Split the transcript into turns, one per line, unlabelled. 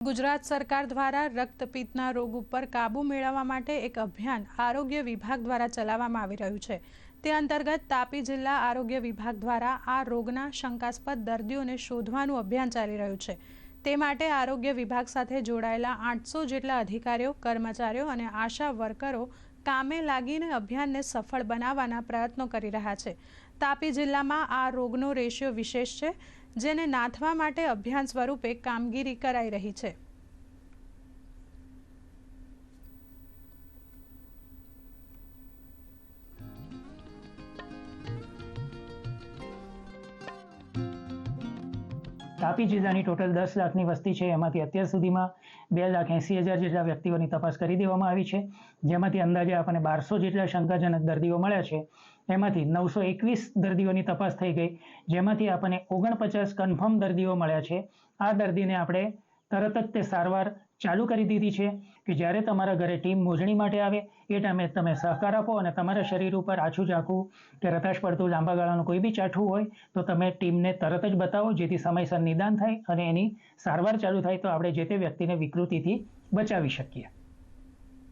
ગુજરાત સરકાર દ્વારા રક્તપિત્તના રોગ ઉપર કાબૂ મેળવવા માટે એક અભિયાન આરોગ્ય વિભાગ દ્વારા ચલાવવામાં આવી રહ્યું છે. તે અંતર્ગત તાપી જિલ્લા આરોગ્ય વિભાગ દ્વારા આ રોગના શંકાસ્પદ દર્દીઓને શોધવાનું અભિયાન ચાલી રહ્યું છે. તે માટે આરોગ્ય વિભાગ સાથે જોડાયેલા આઠસો જેટલા અધિકારીઓ, કર્મચારીઓ અને આશા વર્કરો કામે લાગીને અભિયાનને સફળ બનાવવાના પ્રયત્નો કરી રહ્યા છે. તાપી જિલ્લામાં આ રોગનો રેશિયો વિશેષ છે. જેને નાથવા માટે અભિયાન સ્વરૂપે કામગીરી કરાઈ રહી છે.
તાપી જિલ્લાની ટોટલ દસ લાખની વસ્તી છે. એમાંથી અત્યાર સુધીમાં બે લાખ એંસી હજાર જેટલા વ્યક્તિઓની તપાસ કરી દેવામાં આવી છે. જેમાંથી અંદાજે આપણને બારસો જેટલા શંકાજનક દર્દીઓ મળ્યા છે. એમાંથી નવસો એકવીસ દર્દીઓની તપાસ થઈ ગઈ. જેમાંથી આપણને ઓગણપચાસ કન્ફર્મ દર્દીઓ મળ્યા છે. આ દર્દીને આપણે તરત જ તે સારવાર ચાલુ કરી દીધી છે કે જ્યારે તમારા ઘરે ટીમ મોજણી માટે આવે, એ ટાઈમે તમે સહકાર આપો અને તમારા શરીર ઉપર આછું ઝાકું કે રતાશ પડતું લાંબા ગાળાનું કોઈ બી ચાઠું હોય, તો તમે ટીમને તરત જ બતાવો, જેથી સમયસર નિદાન થાય અને એની સારવાર ચાલુ થાય. તો આપણે જે તે વ્યક્તિને વિકૃતિથી બચાવી શકીએ.